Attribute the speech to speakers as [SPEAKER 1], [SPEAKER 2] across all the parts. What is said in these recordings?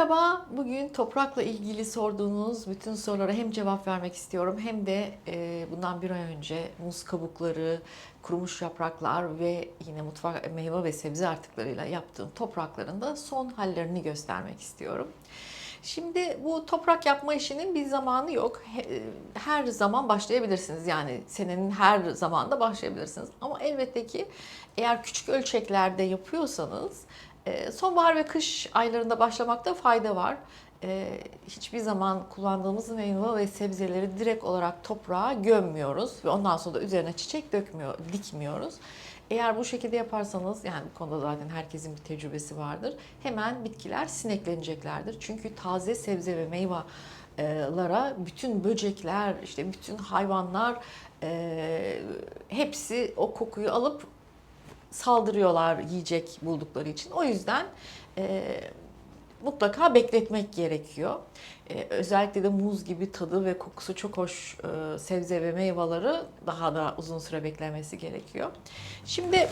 [SPEAKER 1] Merhaba, bugün toprakla ilgili sorduğunuz bütün sorulara hem cevap vermek istiyorum hem de e, bundan bir ay önce muz kabukları, kurumuş yapraklar ve yine mutfak meyve ve sebze artıklarıyla yaptığım toprakların da son hallerini göstermek istiyorum. Şimdi bu toprak yapma işinin bir zamanı yok. He- Her zaman başlayabilirsiniz. Yani senenin her zamanda başlayabilirsiniz. Ama elbette ki eğer küçük ölçeklerde yapıyorsanız e, sonbahar ve kış aylarında başlamakta fayda var. E, Hiçbir zaman kullandığımız meyve ve sebzeleri direkt olarak toprağa gömmüyoruz ve ondan sonra da üzerine çiçek dökmüyor, dikmiyoruz. Eğer bu şekilde yaparsanız yani bu konuda zaten herkesin bir tecrübesi vardır. Hemen bitkiler sinekleneceklerdir. Çünkü taze sebze ve meyvelara bütün böcekler, işte bütün hayvanlar e, hepsi o kokuyu alıp saldırıyorlar yiyecek buldukları için. O yüzden e, mutlaka bekletmek gerekiyor. E, özellikle de muz gibi tadı ve kokusu çok hoş e, sebze ve meyveleri daha da uzun süre beklemesi gerekiyor. Şimdi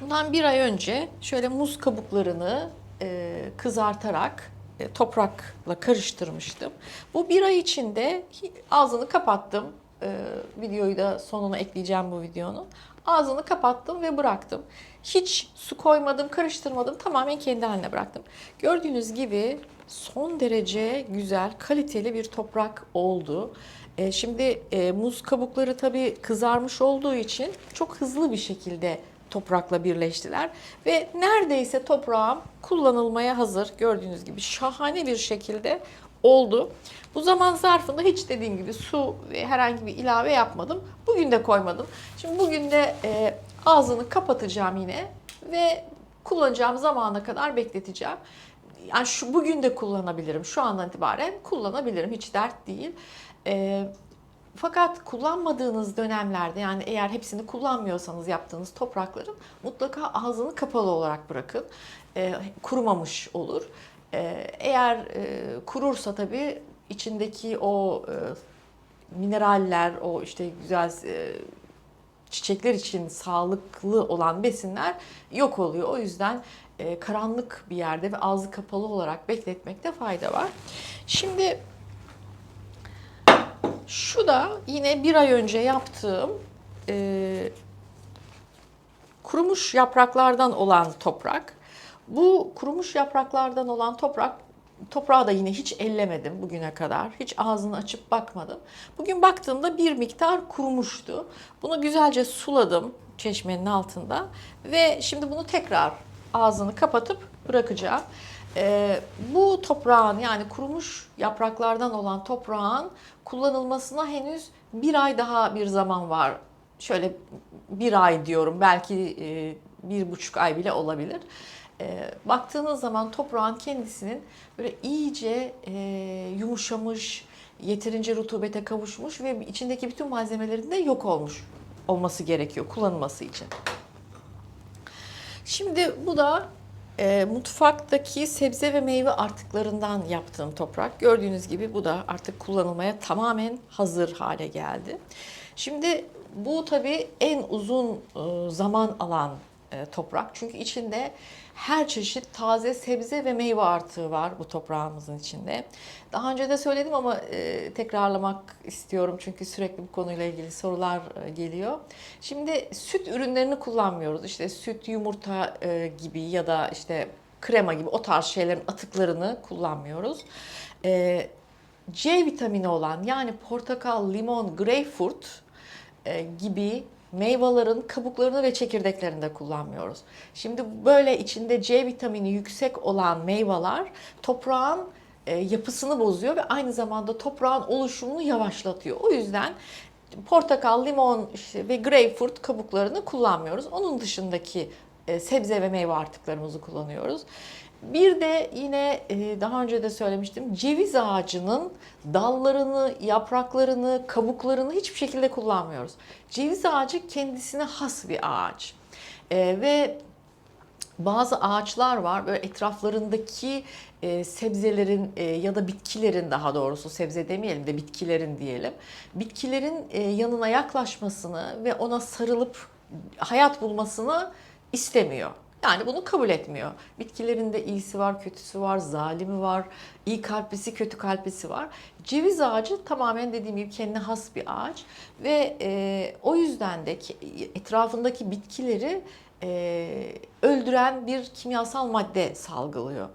[SPEAKER 1] bundan bir ay önce şöyle muz kabuklarını e, kızartarak e, toprakla karıştırmıştım. Bu bir ay içinde ağzını kapattım. E, videoyu da sonuna ekleyeceğim bu videonun. Ağzını kapattım ve bıraktım. Hiç su koymadım, karıştırmadım. Tamamen kendi haline bıraktım. Gördüğünüz gibi son derece güzel, kaliteli bir toprak oldu. E, şimdi e, muz kabukları tabii kızarmış olduğu için çok hızlı bir şekilde toprakla birleştiler ve neredeyse toprağım kullanılmaya hazır. Gördüğünüz gibi şahane bir şekilde oldu. Bu zaman zarfında hiç dediğim gibi su ve herhangi bir ilave yapmadım. Bugün de koymadım. Şimdi bugün de e, ağzını kapatacağım yine ve kullanacağım zamana kadar bekleteceğim. Yani şu bugün de kullanabilirim. Şu andan itibaren kullanabilirim. Hiç dert değil. E, fakat kullanmadığınız dönemlerde yani eğer hepsini kullanmıyorsanız yaptığınız toprakların mutlaka ağzını kapalı olarak bırakın. Ee, kurumamış olur. Ee, eğer e, kurursa tabii içindeki o e, mineraller, o işte güzel e, çiçekler için sağlıklı olan besinler yok oluyor. O yüzden karanlık bir yerde ve ağzı kapalı olarak bekletmekte fayda var. Şimdi şu da yine bir ay önce yaptığım kurumuş yapraklardan olan toprak. Bu kurumuş yapraklardan olan toprak toprağı da yine hiç ellemedim bugüne kadar. Hiç ağzını açıp bakmadım. Bugün baktığımda bir miktar kurumuştu. Bunu güzelce suladım çeşmenin altında ve şimdi bunu tekrar ağzını kapatıp bırakacağım. Ee, bu toprağın yani kurumuş yapraklardan olan toprağın kullanılmasına henüz bir ay daha bir zaman var. Şöyle bir ay diyorum belki e, bir buçuk ay bile olabilir. E, baktığınız zaman toprağın kendisinin böyle iyice e, yumuşamış, yeterince rutubete kavuşmuş ve içindeki bütün malzemelerin de yok olmuş olması gerekiyor kullanılması için. Şimdi bu da e, mutfaktaki sebze ve meyve artıklarından yaptığım toprak. Gördüğünüz gibi bu da artık kullanılmaya tamamen hazır hale geldi. Şimdi bu tabii en uzun e, zaman alan e, toprak. Çünkü içinde her çeşit taze sebze ve meyve artığı var bu toprağımızın içinde. Daha önce de söyledim ama e, tekrarlamak istiyorum çünkü sürekli bu konuyla ilgili sorular e, geliyor. Şimdi süt ürünlerini kullanmıyoruz. İşte süt, yumurta e, gibi ya da işte krema gibi o tarz şeylerin atıklarını kullanmıyoruz. E, C vitamini olan yani portakal, limon, greyfurt e, gibi meyvelerin kabuklarını ve çekirdeklerini de kullanmıyoruz. Şimdi böyle içinde C vitamini yüksek olan meyveler toprağın e, yapısını bozuyor ve aynı zamanda toprağın oluşumunu yavaşlatıyor. O yüzden portakal, limon ve greyfurt kabuklarını kullanmıyoruz. Onun dışındaki e, sebze ve meyve artıklarımızı kullanıyoruz. Bir de yine e, daha önce de söylemiştim ceviz ağacının dallarını, yapraklarını, kabuklarını hiçbir şekilde kullanmıyoruz. Ceviz ağacı kendisine has bir ağaç. E, ve bazı ağaçlar var böyle etraflarındaki e, sebzelerin ya da bitkilerin daha doğrusu sebze demeyelim de bitkilerin diyelim. Bitkilerin yanına yaklaşmasını ve ona sarılıp hayat bulmasını istemiyor. Yani bunu kabul etmiyor. Bitkilerin de iyisi var, kötüsü var, zalimi var, iyi kalplisi, kötü kalplisi var. Ceviz ağacı tamamen dediğim gibi kendine has bir ağaç ve e, o yüzden de ki- etrafındaki bitkileri e, öldüren bir kimyasal madde salgılıyor.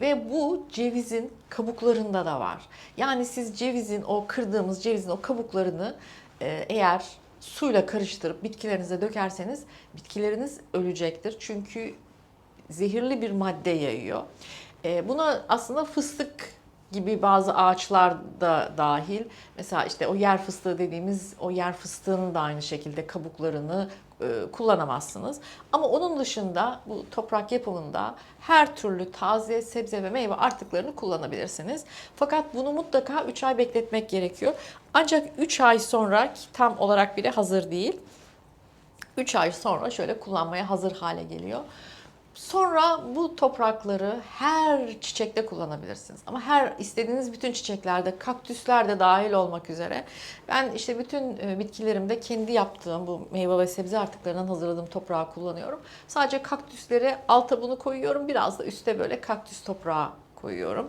[SPEAKER 1] Ve bu cevizin kabuklarında da var. Yani siz cevizin o kırdığımız cevizin o kabuklarını e, eğer suyla karıştırıp bitkilerinize dökerseniz bitkileriniz ölecektir. Çünkü zehirli bir madde yayıyor. E, buna aslında fıstık gibi bazı ağaçlar da dahil. Mesela işte o yer fıstığı dediğimiz o yer fıstığının da aynı şekilde kabuklarını kullanamazsınız. Ama onun dışında bu toprak yapımında her türlü taze sebze ve meyve artıklarını kullanabilirsiniz. Fakat bunu mutlaka 3 ay bekletmek gerekiyor. Ancak 3 ay sonra tam olarak bile hazır değil. 3 ay sonra şöyle kullanmaya hazır hale geliyor. Sonra bu toprakları her çiçekte kullanabilirsiniz. Ama her istediğiniz bütün çiçeklerde, kaktüsler de dahil olmak üzere. Ben işte bütün e, bitkilerimde kendi yaptığım bu meyve ve sebze artıklarından hazırladığım toprağı kullanıyorum. Sadece kaktüsleri alta bunu koyuyorum. Biraz da üste böyle kaktüs toprağı koyuyorum.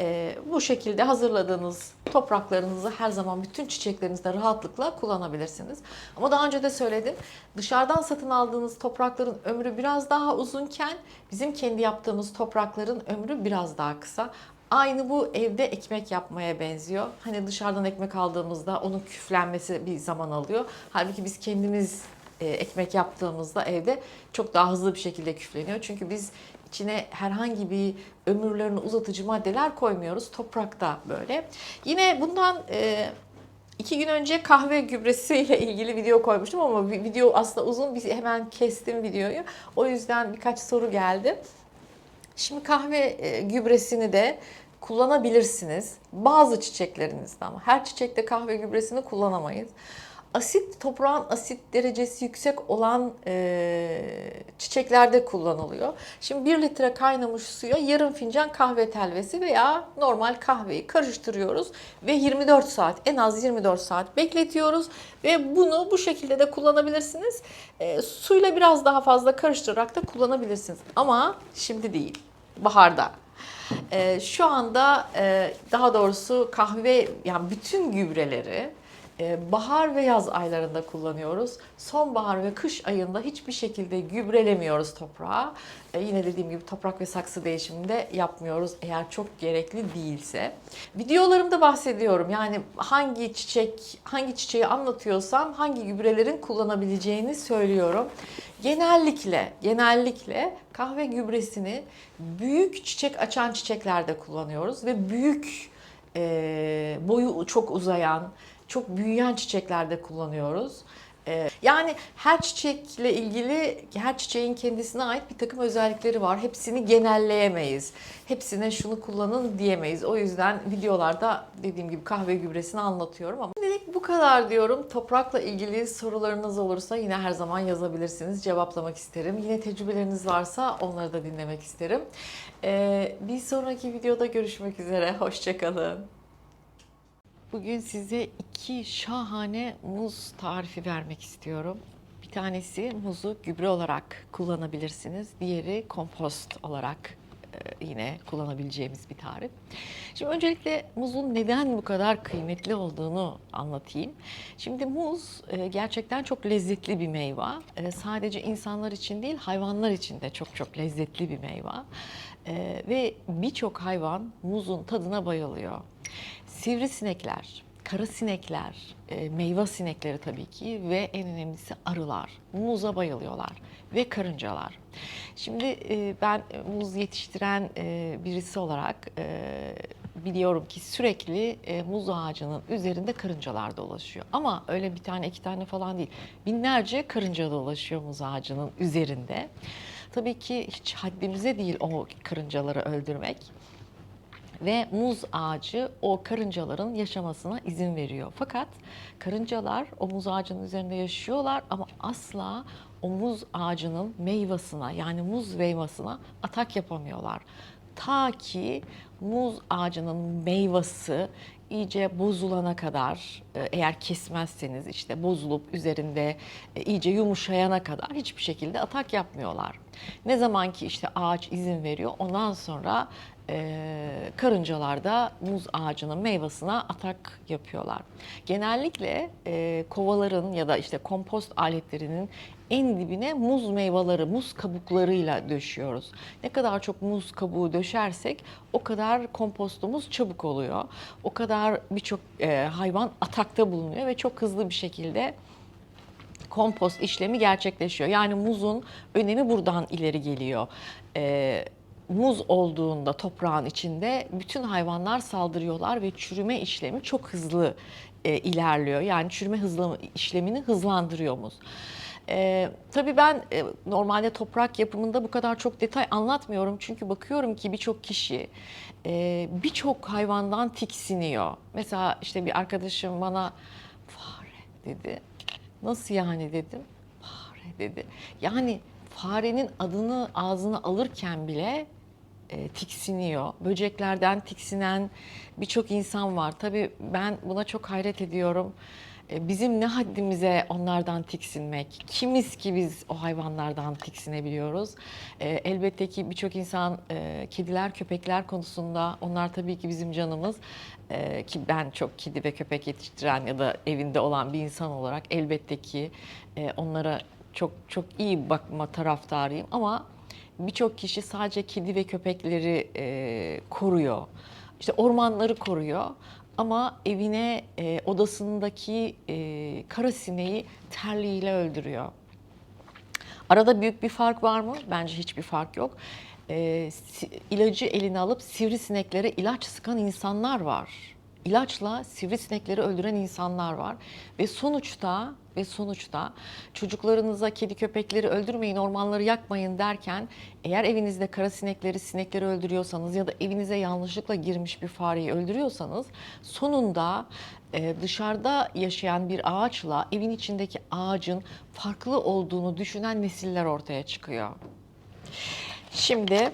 [SPEAKER 1] Ee, bu şekilde hazırladığınız topraklarınızı her zaman bütün çiçeklerinizde rahatlıkla kullanabilirsiniz. Ama daha önce de söyledim. Dışarıdan satın aldığınız toprakların ömrü biraz daha uzunken bizim kendi yaptığımız toprakların ömrü biraz daha kısa. Aynı bu evde ekmek yapmaya benziyor. Hani dışarıdan ekmek aldığımızda onun küflenmesi bir zaman alıyor. Halbuki biz kendimiz e, ekmek yaptığımızda evde çok daha hızlı bir şekilde küfleniyor. Çünkü biz içine herhangi bir ömürlerini uzatıcı maddeler koymuyoruz. Toprakta böyle. Yine bundan e, iki gün önce kahve gübresiyle ilgili video koymuştum ama vi- video aslında uzun. Bir hemen kestim videoyu. O yüzden birkaç soru geldi. Şimdi kahve e, gübresini de kullanabilirsiniz. Bazı çiçeklerinizde ama her çiçekte kahve gübresini kullanamayız. Asit, toprağın asit derecesi yüksek olan e, çiçeklerde kullanılıyor. Şimdi 1 litre kaynamış suya yarım fincan kahve telvesi veya normal kahveyi karıştırıyoruz ve 24 saat en az 24 saat bekletiyoruz ve bunu bu şekilde de kullanabilirsiniz. E, suyla biraz daha fazla karıştırarak da kullanabilirsiniz. Ama şimdi değil. Baharda. E, şu anda e, daha doğrusu kahve yani bütün gübreleri bahar ve yaz aylarında kullanıyoruz. Sonbahar ve kış ayında hiçbir şekilde gübrelemiyoruz toprağı. E, yine dediğim gibi toprak ve saksı değişiminde yapmıyoruz eğer çok gerekli değilse. Videolarımda bahsediyorum. Yani hangi çiçek, hangi çiçeği anlatıyorsam hangi gübrelerin kullanabileceğini söylüyorum. Genellikle, genellikle kahve gübresini büyük çiçek açan çiçeklerde kullanıyoruz ve büyük e, boyu çok uzayan, çok büyüyen çiçeklerde kullanıyoruz. Ee, Yani her çiçekle ilgili her çiçeğin kendisine ait bir takım özellikleri var. Hepsini genelleyemeyiz. Hepsine şunu kullanın diyemeyiz. O yüzden videolarda dediğim gibi kahve gübresini anlatıyorum ama şimdilik bu kadar diyorum. Toprakla ilgili sorularınız olursa yine her zaman yazabilirsiniz. Cevaplamak isterim. Yine tecrübeleriniz varsa onları da dinlemek isterim. Ee, bir sonraki videoda görüşmek üzere. Hoşçakalın. Bugün size iki şahane muz tarifi vermek istiyorum. Bir tanesi muzu gübre olarak kullanabilirsiniz. Diğeri kompost olarak e, yine kullanabileceğimiz bir tarif. Şimdi öncelikle muzun neden bu kadar kıymetli olduğunu anlatayım. Şimdi muz e, gerçekten çok lezzetli bir meyve. E, Sadece insanlar için değil hayvanlar için de çok çok lezzetli bir meyve. Ve birçok hayvan muzun tadına bayılıyor. Sivrisinekler, kara sinekler, e, meyve sinekleri tabii ki ve en önemlisi arılar. Muza bayılıyorlar ve karıncalar. Şimdi e, ben muz yetiştiren e, birisi olarak e, biliyorum ki sürekli e, muz ağacının üzerinde karıncalar dolaşıyor. Ama öyle bir tane iki tane falan değil. Binlerce karınca dolaşıyor muz ağacının üzerinde. Tabii ki hiç haddimize değil o karıncaları öldürmek ve muz ağacı o karıncaların yaşamasına izin veriyor. Fakat karıncalar o muz ağacının üzerinde yaşıyorlar ama asla o muz ağacının meyvasına yani muz meyvasına atak yapamıyorlar. Ta ki muz ağacının meyvası iyice bozulana kadar e, eğer kesmezseniz işte bozulup üzerinde e, iyice yumuşayana kadar hiçbir şekilde atak yapmıyorlar. Ne zaman ki işte ağaç izin veriyor ondan sonra e, karıncalar da muz ağacının meyvasına atak yapıyorlar. Genellikle e, kovaların ya da işte kompost aletlerinin en dibine muz meyveleri, muz kabuklarıyla döşüyoruz. Ne kadar çok muz kabuğu döşersek o kadar kompostumuz çabuk oluyor. O kadar birçok e, hayvan atakta bulunuyor ve çok hızlı bir şekilde kompost işlemi gerçekleşiyor. Yani muzun önemi buradan ileri geliyor. Ee, muz olduğunda toprağın içinde bütün hayvanlar saldırıyorlar ve çürüme işlemi çok hızlı e, ilerliyor. Yani çürüme hızlı işlemini hızlandırıyor muz. Ee, tabii ben e, normalde toprak yapımında bu kadar çok detay anlatmıyorum. Çünkü bakıyorum ki birçok kişi e, birçok hayvandan tiksiniyor. Mesela işte bir arkadaşım bana fare dedi. Nasıl yani dedim. Fare dedi. Yani farenin adını ağzına alırken bile e, tiksiniyor. Böceklerden tiksinen birçok insan var. Tabii ben buna çok hayret ediyorum. E, bizim ne haddimize onlardan tiksinmek? Kimiz ki biz o hayvanlardan tiksinebiliyoruz? E, elbette ki birçok insan e, kediler, köpekler konusunda onlar tabii ki bizim canımız. E, ki ben çok kedi ve köpek yetiştiren ya da evinde olan bir insan olarak elbette ki e, onlara çok çok iyi bakma taraftarıyım ama birçok kişi sadece kedi ve köpekleri e, koruyor. İşte ormanları koruyor ama evine e, odasındaki e, kara sineği terliğiyle öldürüyor. Arada büyük bir fark var mı? Bence hiçbir fark yok. E, ilacı eline alıp sivrisineklere ilaç sıkan insanlar var. İlaçla sivrisinekleri öldüren insanlar var ve sonuçta ve sonuçta çocuklarınıza kedi köpekleri öldürmeyin, ormanları yakmayın derken eğer evinizde kara sinekleri, sinekleri öldürüyorsanız ya da evinize yanlışlıkla girmiş bir fareyi öldürüyorsanız sonunda e, dışarıda yaşayan bir ağaçla evin içindeki ağacın farklı olduğunu düşünen nesiller ortaya çıkıyor. Şimdi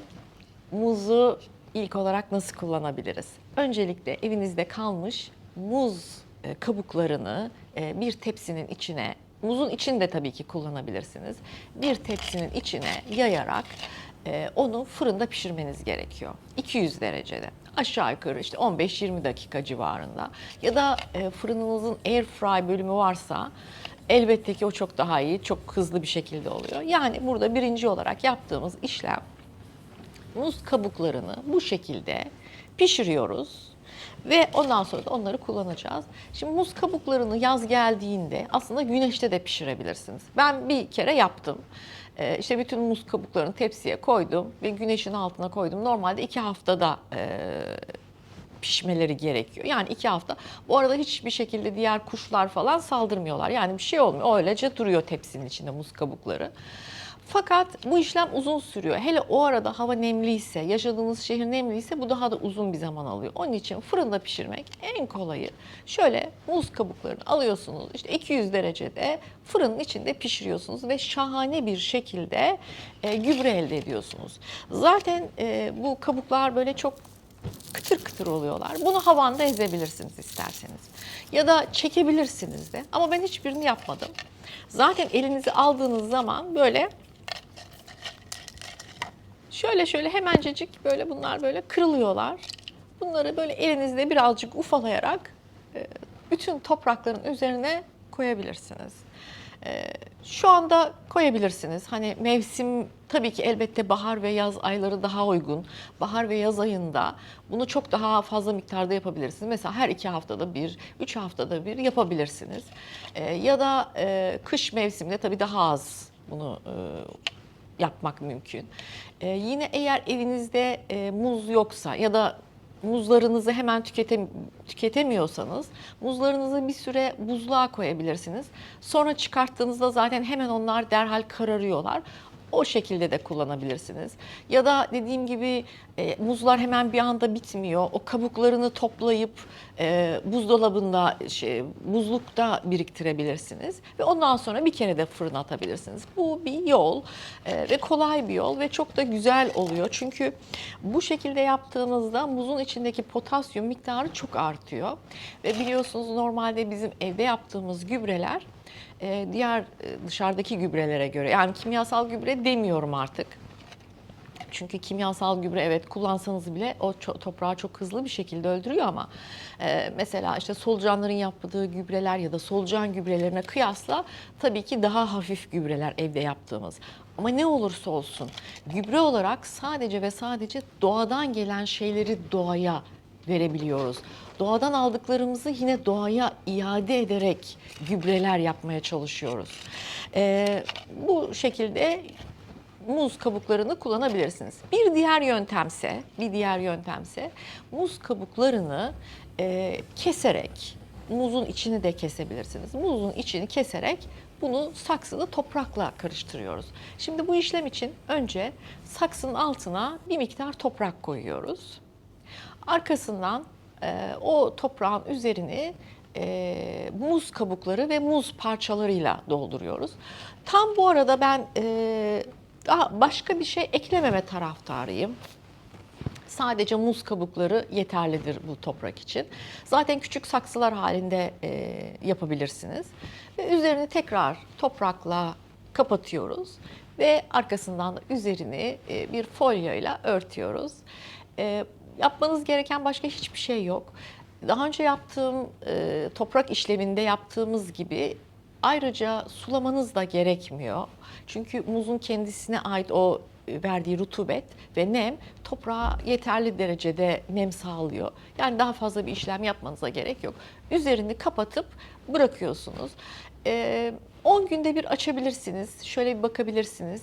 [SPEAKER 1] muzu ilk olarak nasıl kullanabiliriz? Öncelikle evinizde kalmış muz e, kabuklarını e, bir tepsinin içine, muzun içinde tabii ki kullanabilirsiniz. Bir tepsinin içine yayarak e, onu fırında pişirmeniz gerekiyor. 200 derecede. Aşağı yukarı işte 15-20 dakika civarında. Ya da fırınınızın air fry bölümü varsa elbette ki o çok daha iyi, çok hızlı bir şekilde oluyor. Yani burada birinci olarak yaptığımız işlem muz kabuklarını bu şekilde pişiriyoruz ve ondan sonra da onları kullanacağız. Şimdi muz kabuklarını yaz geldiğinde aslında güneşte de pişirebilirsiniz. Ben bir kere yaptım. Ee, işte bütün muz kabuklarını tepsiye koydum ve güneşin altına koydum. Normalde iki haftada e, pişmeleri gerekiyor. Yani iki hafta. Bu arada hiçbir şekilde diğer kuşlar falan saldırmıyorlar. Yani bir şey olmuyor. Öylece duruyor tepsinin içinde muz kabukları. Fakat bu işlem uzun sürüyor. Hele o arada hava nemliyse, yaşadığınız şehir nemliyse bu daha da uzun bir zaman alıyor. Onun için fırında pişirmek en kolayı. Şöyle muz kabuklarını alıyorsunuz. işte 200 derecede fırının içinde pişiriyorsunuz ve şahane bir şekilde e, gübre elde ediyorsunuz. Zaten e, bu kabuklar böyle çok kıtır kıtır oluyorlar. Bunu havanda ezebilirsiniz isterseniz. Ya da çekebilirsiniz de. Ama ben hiçbirini yapmadım. Zaten elinizi aldığınız zaman böyle şöyle şöyle hemencecik böyle bunlar böyle kırılıyorlar. Bunları böyle elinizde birazcık ufalayarak e, bütün toprakların üzerine koyabilirsiniz. E, Şu anda koyabilirsiniz. Hani mevsim tabii ki elbette bahar ve yaz ayları daha uygun. Bahar ve yaz ayında bunu çok daha fazla miktarda yapabilirsiniz. Mesela her iki haftada bir, üç haftada bir yapabilirsiniz. E, Ya da kış mevsiminde tabii daha az bunu yapmak mümkün. Ee, yine eğer evinizde e, muz yoksa ya da muzlarınızı hemen tüketem tüketemiyorsanız muzlarınızı bir süre buzluğa koyabilirsiniz. Sonra çıkarttığınızda zaten hemen onlar derhal kararıyorlar. O şekilde de kullanabilirsiniz. Ya da dediğim gibi e, muzlar hemen bir anda bitmiyor. O kabuklarını toplayıp e, buzdolabında, şey, buzlukta biriktirebilirsiniz. Ve ondan sonra bir kere de fırına atabilirsiniz. Bu bir yol e, ve kolay bir yol ve çok da güzel oluyor. Çünkü bu şekilde yaptığınızda muzun içindeki potasyum miktarı çok artıyor. Ve biliyorsunuz normalde bizim evde yaptığımız gübreler e, diğer dışarıdaki gübrelere göre yani kimyasal gübre demiyorum artık. Çünkü kimyasal gübre evet kullansanız bile o toprağı çok hızlı bir şekilde öldürüyor ama e, mesela işte solucanların yaptığı gübreler ya da solucan gübrelerine kıyasla tabii ki daha hafif gübreler evde yaptığımız. Ama ne olursa olsun gübre olarak sadece ve sadece doğadan gelen şeyleri doğaya verebiliyoruz. Doğadan aldıklarımızı yine doğaya iade ederek gübreler yapmaya çalışıyoruz. E, bu şekilde muz kabuklarını kullanabilirsiniz. Bir diğer yöntemse, bir diğer yöntemse muz kabuklarını e, keserek, muzun içini de kesebilirsiniz. Muzun içini keserek bunu saksıda toprakla karıştırıyoruz. Şimdi bu işlem için önce saksının altına bir miktar toprak koyuyoruz. Arkasından o toprağın üzerini e, muz kabukları ve muz parçalarıyla dolduruyoruz. Tam bu arada ben e, daha başka bir şey eklememe taraftarıyım. Sadece muz kabukları yeterlidir bu toprak için. Zaten küçük saksılar halinde e, yapabilirsiniz. Ve üzerini tekrar toprakla kapatıyoruz ve arkasından da üzerini e, bir folyoyla örtüyoruz. Yapmanız gereken başka hiçbir şey yok. Daha önce yaptığım e, toprak işleminde yaptığımız gibi ayrıca sulamanız da gerekmiyor. Çünkü muzun kendisine ait o verdiği rutubet ve nem toprağa yeterli derecede nem sağlıyor. Yani daha fazla bir işlem yapmanıza gerek yok. Üzerini kapatıp bırakıyorsunuz. Ee, 10 günde bir açabilirsiniz. Şöyle bir bakabilirsiniz.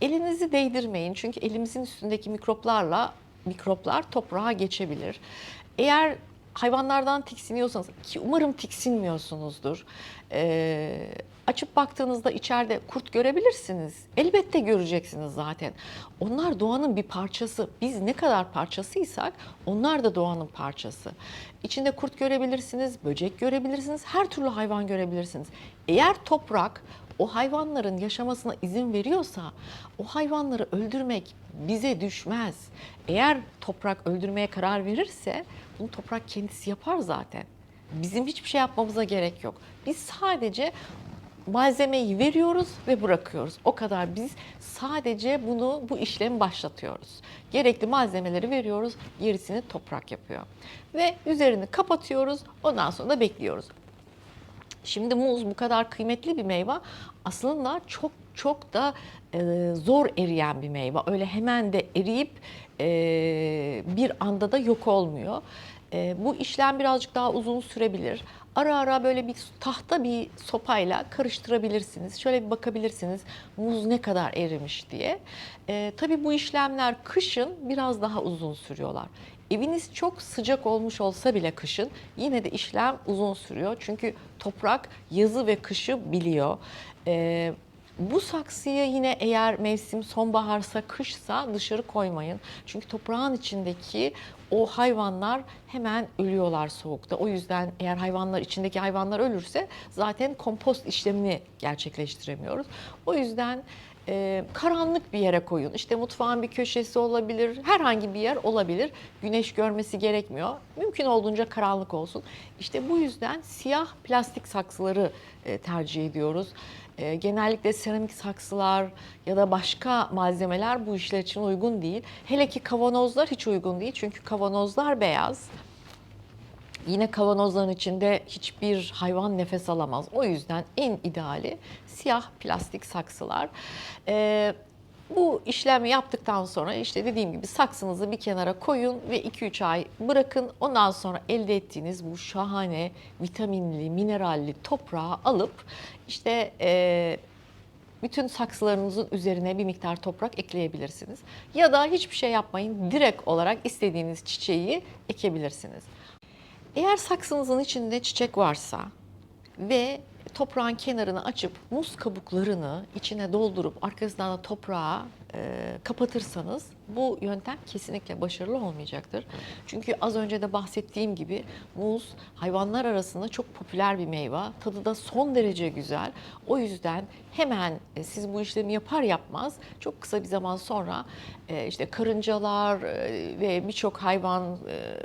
[SPEAKER 1] Elinizi değdirmeyin çünkü elimizin üstündeki mikroplarla mikroplar toprağa geçebilir. Eğer hayvanlardan tiksiniyorsanız ki umarım tiksinmiyorsunuzdur. Ee, açıp baktığınızda içeride kurt görebilirsiniz. Elbette göreceksiniz zaten. Onlar doğanın bir parçası. Biz ne kadar parçasıysak onlar da doğanın parçası. İçinde kurt görebilirsiniz, böcek görebilirsiniz, her türlü hayvan görebilirsiniz. Eğer toprak o hayvanların yaşamasına izin veriyorsa o hayvanları öldürmek bize düşmez. Eğer toprak öldürmeye karar verirse bunu toprak kendisi yapar zaten. Bizim hiçbir şey yapmamıza gerek yok. Biz sadece malzemeyi veriyoruz ve bırakıyoruz. O kadar biz sadece bunu bu işlemi başlatıyoruz. Gerekli malzemeleri veriyoruz, gerisini toprak yapıyor. Ve üzerini kapatıyoruz. Ondan sonra da bekliyoruz. Şimdi muz bu kadar kıymetli bir meyve aslında çok çok da e, zor eriyen bir meyve. Öyle hemen de eriyip e, bir anda da yok olmuyor. E, bu işlem birazcık daha uzun sürebilir. Ara ara böyle bir tahta bir sopayla karıştırabilirsiniz. Şöyle bir bakabilirsiniz muz ne kadar erimiş diye. E, tabii bu işlemler kışın biraz daha uzun sürüyorlar. Eviniz çok sıcak olmuş olsa bile kışın yine de işlem uzun sürüyor. Çünkü toprak yazı ve kışı biliyor. Ee, bu saksıyı yine eğer mevsim sonbaharsa, kışsa dışarı koymayın. Çünkü toprağın içindeki o hayvanlar hemen ölüyorlar soğukta. O yüzden eğer hayvanlar içindeki hayvanlar ölürse zaten kompost işlemini gerçekleştiremiyoruz. O yüzden e, karanlık bir yere koyun. İşte mutfağın bir köşesi olabilir, herhangi bir yer olabilir. Güneş görmesi gerekmiyor. Mümkün olduğunca karanlık olsun. İşte bu yüzden siyah plastik saksıları e, tercih ediyoruz. E, genellikle seramik saksılar ya da başka malzemeler bu işler için uygun değil. Hele ki kavanozlar hiç uygun değil. Çünkü kavanozlar beyaz. Yine kavanozların içinde hiçbir hayvan nefes alamaz. O yüzden en ideali siyah plastik saksılar. Ee, bu işlemi yaptıktan sonra işte dediğim gibi saksınızı bir kenara koyun ve 2-3 ay bırakın. Ondan sonra elde ettiğiniz bu şahane vitaminli, mineralli toprağı alıp işte e, bütün saksılarınızın üzerine bir miktar toprak ekleyebilirsiniz. Ya da hiçbir şey yapmayın. Direkt olarak istediğiniz çiçeği ekebilirsiniz. Eğer saksınızın içinde çiçek varsa ve toprağın kenarını açıp muz kabuklarını içine doldurup arkasından da toprağa e, kapatırsanız bu yöntem kesinlikle başarılı olmayacaktır. Çünkü az önce de bahsettiğim gibi muz hayvanlar arasında çok popüler bir meyve. Tadı da son derece güzel. O yüzden hemen e, siz bu işlemi yapar yapmaz çok kısa bir zaman sonra e, işte karıncalar e, ve birçok hayvan e,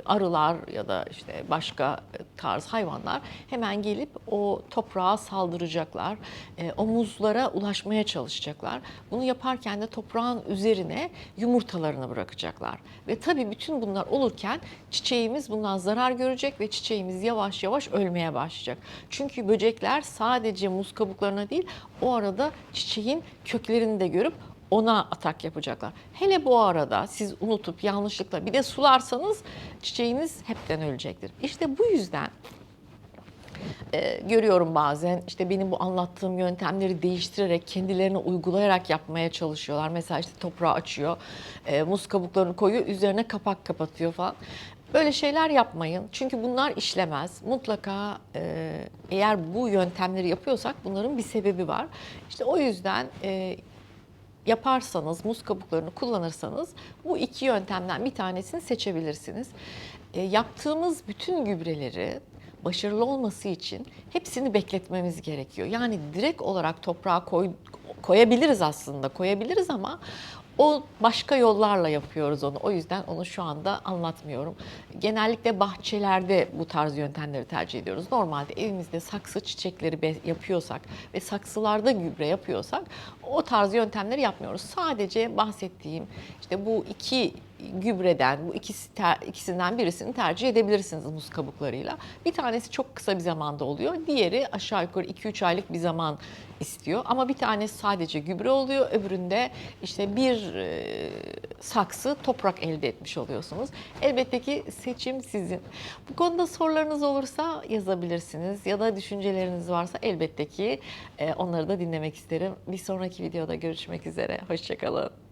[SPEAKER 1] arılar ya da işte başka tarz hayvanlar hemen gelip o toprağa saldıracaklar. E, O muzlara ulaşmaya çalışacaklar. Bunu yaparken de toprağın üzerine yumurtalarını bırakacaklar. Ve tabii bütün bunlar olurken çiçeğimiz bundan zarar görecek ve çiçeğimiz yavaş yavaş ölmeye başlayacak. Çünkü böcekler sadece muz kabuklarına değil o arada çiçeğin köklerini de görüp ona atak yapacaklar. Hele bu arada siz unutup yanlışlıkla bir de sularsanız çiçeğiniz hepten ölecektir. İşte bu yüzden e, görüyorum bazen işte benim bu anlattığım yöntemleri değiştirerek kendilerine uygulayarak yapmaya çalışıyorlar. Mesela işte toprağı açıyor, e, muz kabuklarını koyuyor, üzerine kapak kapatıyor falan. Böyle şeyler yapmayın. Çünkü bunlar işlemez. Mutlaka e, eğer bu yöntemleri yapıyorsak bunların bir sebebi var. İşte o yüzden e, yaparsanız, muz kabuklarını kullanırsanız bu iki yöntemden bir tanesini seçebilirsiniz. E, yaptığımız bütün gübreleri başarılı olması için hepsini bekletmemiz gerekiyor. Yani direkt olarak toprağa koy, koyabiliriz aslında, koyabiliriz ama o başka yollarla yapıyoruz onu. O yüzden onu şu anda anlatmıyorum. Genellikle bahçelerde bu tarz yöntemleri tercih ediyoruz. Normalde evimizde saksı çiçekleri yapıyorsak ve saksılarda gübre yapıyorsak o tarz yöntemleri yapmıyoruz. Sadece bahsettiğim işte bu iki gübreden, bu ikisi ter- ikisinden birisini tercih edebilirsiniz muz kabuklarıyla. Bir tanesi çok kısa bir zamanda oluyor. Diğeri aşağı yukarı 2-3 aylık bir zaman istiyor. Ama bir tanesi sadece gübre oluyor. Öbüründe işte bir e, saksı toprak elde etmiş oluyorsunuz. Elbette ki seçim sizin. Bu konuda sorularınız olursa yazabilirsiniz ya da düşünceleriniz varsa elbette ki e, onları da dinlemek isterim. Bir sonraki videoda görüşmek üzere. Hoşçakalın.